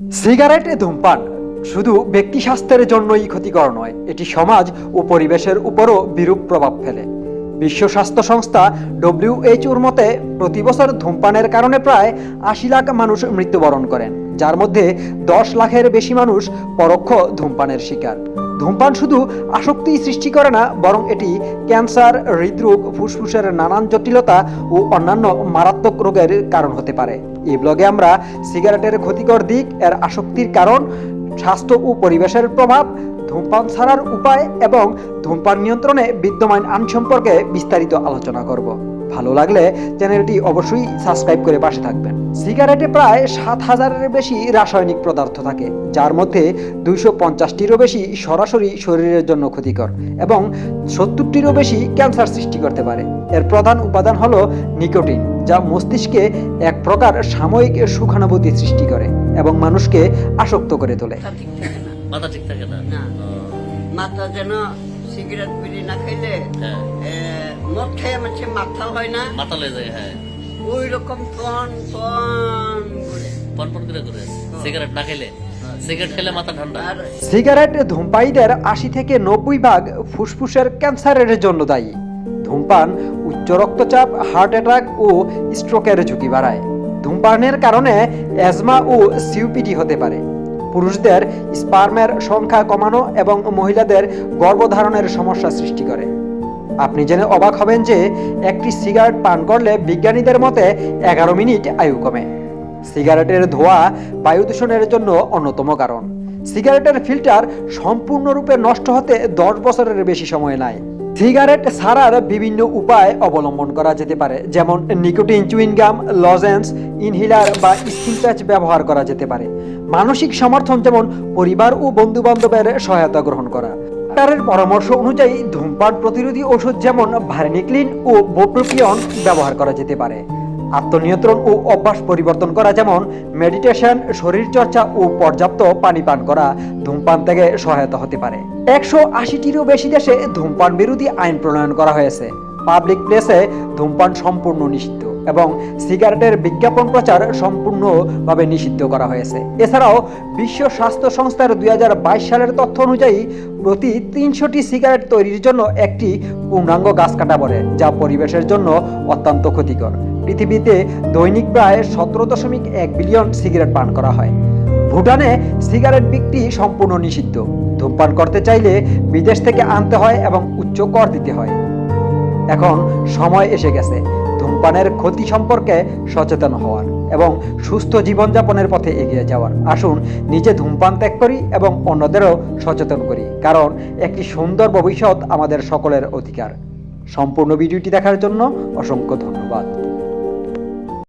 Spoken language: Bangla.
সিগারেট ধূমপান শুধু ব্যক্তি স্বাস্থ্যের জন্যই ক্ষতিকর নয়, এটি সমাজ ও পরিবেশের উপরও বিরূপ প্রভাব ফেলে। বিশ্ব স্বাস্থ্য সংস্থা ডব্লিউএইচওর মতে, প্রতি বছর ধূমপানের কারণে প্রায় আশি লাখ মানুষ মৃত্যুবরণ করেন, যার মধ্যে দশ লাখের বেশি মানুষ পরোক্ষ ধূমপানের শিকার। ধূমপান শুধু আসক্তি সৃষ্টি করে না, বরং এটি ক্যান্সার, হৃদরোগ, ফুসফুসের নানান জটিলতা ও অন্যান্য মারাত্মক রোগের কারণ হতে পারে। এই ব্লগে আমরা সিগারেটের ক্ষতিকর দিক, এর আসক্তির কারণ, স্বাস্থ্য ও পরিবেশের প্রভাব, ধূমপান ছাড়ার উপায় এবং ধূমপান নিয়ন্ত্রণে বিদ্যমান আইন সম্পর্কে বিস্তারিত আলোচনা করব। ভালো লাগলে চ্যানেলটি অবশ্যই সাবস্ক্রাইব করে পাশে থাকবেন। সিগারেটে প্রায় সাত হাজারের বেশি রাসায়নিক পদার্থ থাকে যার মধ্যে দুইশো পঞ্চাশটিরও বেশি সরাসরি শরীরের জন্য ক্ষতিকর এবং সত্তরটিরও বেশি ক্যান্সার সৃষ্টি করতে পারে। এর প্রধান উপাদান হলো নিকোটিন যা মস্তিষ্কে এক প্রকার সাময়িক সুখানুভূতি সৃষ্টি করে এবং মানুষকে আসক্ত করে তোলে। মাথা ঠিক থাকে না? মাথা যেন সিগারেট বিড়ি না খাইলে হ্যাঁ। মদ মাথাল হয় না? মাথা লয়ে যায় হ্যাঁ। ওই রকম টন টন করে। পন পন করে। করে সিগারেট না খেলে? সিগারেট খেলে মাথা ঠান্ডা। সিগারেট ধূমপায়ীদের আশি থেকে নব্বই ভাগ ফুসফুসের ক্যান্সারের জন্য দায়ী। ধূমপান উচ্চ রক্তচাপ হার্ট অ্যাটাক ও স্ট্রোকের ঝুঁকি বাড়ায়। ধূমপানের কারণে অ্যাজমা ও সিউপিডি হতে পারে। পুরুষদের স্পার্মের সংখ্যা কমানো এবং মহিলাদের গর্ভধারণের সমস্যা সৃষ্টি করে। আপনি জেনে অবাক হবেন যে একটি সিগারেট পান করলে বিজ্ঞানীদের মতে এগারো মিনিট আয়ু কমে। সিগারেটের ধোঁয়া বায়ু দূষণের জন্য অন্যতম কারণ। সিগারেটের ফিল্টার সম্পূর্ণরূপে নষ্ট হতে দশ বছরের বেশি সময় নেয়। সিগারেট ছাড়ার বিভিন্ন উপায় অবলম্বন করা যেতে পারে, যেমন nicotine chewing gum lozenges, inhaler বা স্কিন প্যাচ ব্যবহার করা যেতে পারে। মানসিক সমর্থন যেমন পরিবার ও বন্ধু বান্ধবের সহায়তা গ্রহণ করা। ডাক্তারের পরামর্শ অনুযায়ী ধূমপান প্রতিরোধী ওষুধ যেমন ভার্নিক্লিন ও বোপ্রোপিয়ন ব্যবহার করা যেতে পারে। আত্মনিয়ন্ত্রণ ও অভ্যাস পরিবর্তন করা যেমন মেডিটেশন, শরীরচর্চা ও পর্যাপ্ত পানি পান করা ধূমপান থেকে সহায়তা হতে পারে। একশো আশিটিরও বেশি দেশে ধূমপান বিরোধী আইন প্রণয়ন করা হয়েছে। পাবলিক প্লেসে ধূমপান সম্পূর্ণ নিষিদ্ধ এবং সিগারেটের বিজ্ঞাপন প্রচার সম্পূর্ণভাবে নিষিদ্ধ করা হয়েছে। এছাড়াও বিশ্ব স্বাস্থ্য সংস্থার দুই হাজার বাইশ সালের তথ্য অনুযায়ী প্রতি তিনশোটি সিগারেট তৈরির জন্য একটি পূর্ণাঙ্গ গাছ কাটা পড়ে, যা পরিবেশের জন্য অত্যন্ত ক্ষতিকর। পৃথিবীতে দৈনিক প্রায় সতেরো দশমিক এক বিলিয়ন সিগারেট পান করা হয়। ভুটানে সিগারেট বিক্রি সম্পূর্ণ নিষিদ্ধ। ধূমপান করতে চাইলে বিদেশ থেকে আনতে হয় এবং উচ্চ কর দিতে হয়। এখন সময় এসে গেছে। ধূমপানের ক্ষতি সম্পর্কে সচেতন হওয়ার এবং সুস্থ জীবনযাপনের পথে এগিয়ে যাওয়ার। আসুন নিজে ধূমপান ত্যাগ করি এবং অন্যদেরও সচেতন করি, কারণ একটি সুন্দর ভবিষ্যৎ আমাদের সকলের অধিকার। সম্পূর্ণ ভিডিওটি দেখার জন্য অসংখ্য ধন্যবাদ।